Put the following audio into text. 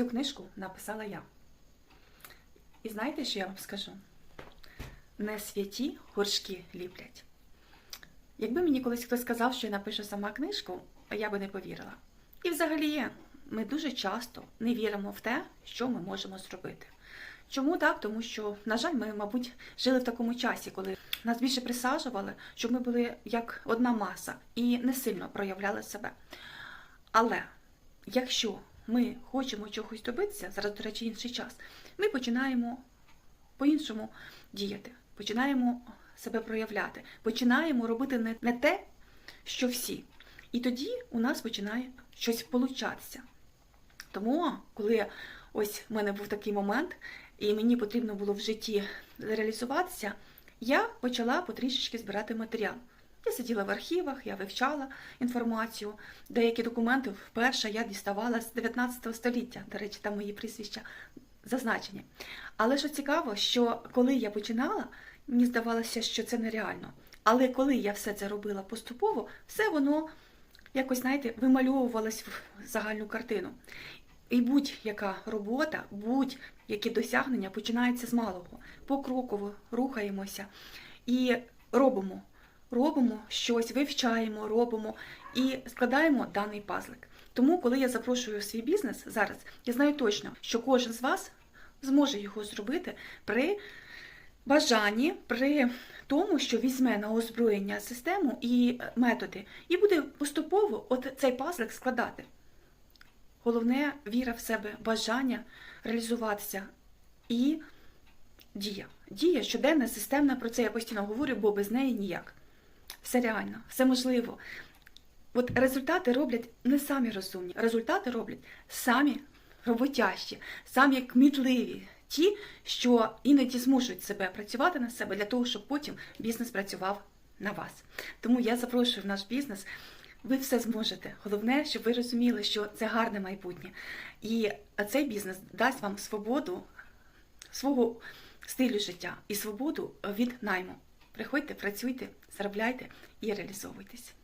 Цю книжку написала я. І знаєте, що я вам скажу? Не святі горшки ліплять. Якби мені колись хтось сказав, що я напишу сама книжку, я би не повірила. І взагалі, ми дуже часто не віримо в те, що ми можемо зробити. Чому так? Тому що, на жаль, ми, мабуть, жили в такому часі, коли нас більше присаджували, щоб ми були як одна маса і не сильно проявляли себе. Але якщо ми хочемо чогось добитися, зараз, до речі, інший час, ми починаємо по-іншому діяти, починаємо себе проявляти, починаємо робити не, те, що всі. І тоді у нас починає щось получатися. Тому, коли ось в мене був такий момент, і мені потрібно було в житті реалізуватися, я почала потрішечки збирати матеріал. Я сиділа в архівах, я вивчала інформацію. Деякі документи вперше я діставала з 19 століття. До речі, там мої прізвища зазначені. Але що цікаво, що коли я починала, мені здавалося, що це нереально. Але коли я все це робила поступово, все воно якось, знаєте, вимальовувалось в загальну картину. І будь-яка робота, будь-які досягнення починаються з малого. Покроково рухаємося і робимо. Робимо щось, вивчаємо, робимо і складаємо даний пазлик. Тому, коли я запрошую свій бізнес зараз, я знаю точно, що кожен з вас зможе його зробити при бажанні, при тому, що візьме на озброєння систему і методи, і буде поступово от цей пазлик складати. Головне віра в себе, бажання реалізуватися і дія. Дія щоденна, системна, про це я постійно говорю, бо без неї ніяк. Все реально, все можливо. От результати роблять не самі розумні, результати роблять самі роботящі, самі кмітливі, ті, що іноді змушують себе працювати на себе для того, щоб потім бізнес працював на вас. Тому я запрошую в наш бізнес. Ви все зможете. Головне, щоб ви розуміли, що це гарне майбутнє. І цей бізнес дасть вам свободу свого стилю життя і свободу від найму. Приходьте, працюйте, заробляйте і реалізовуйтесь.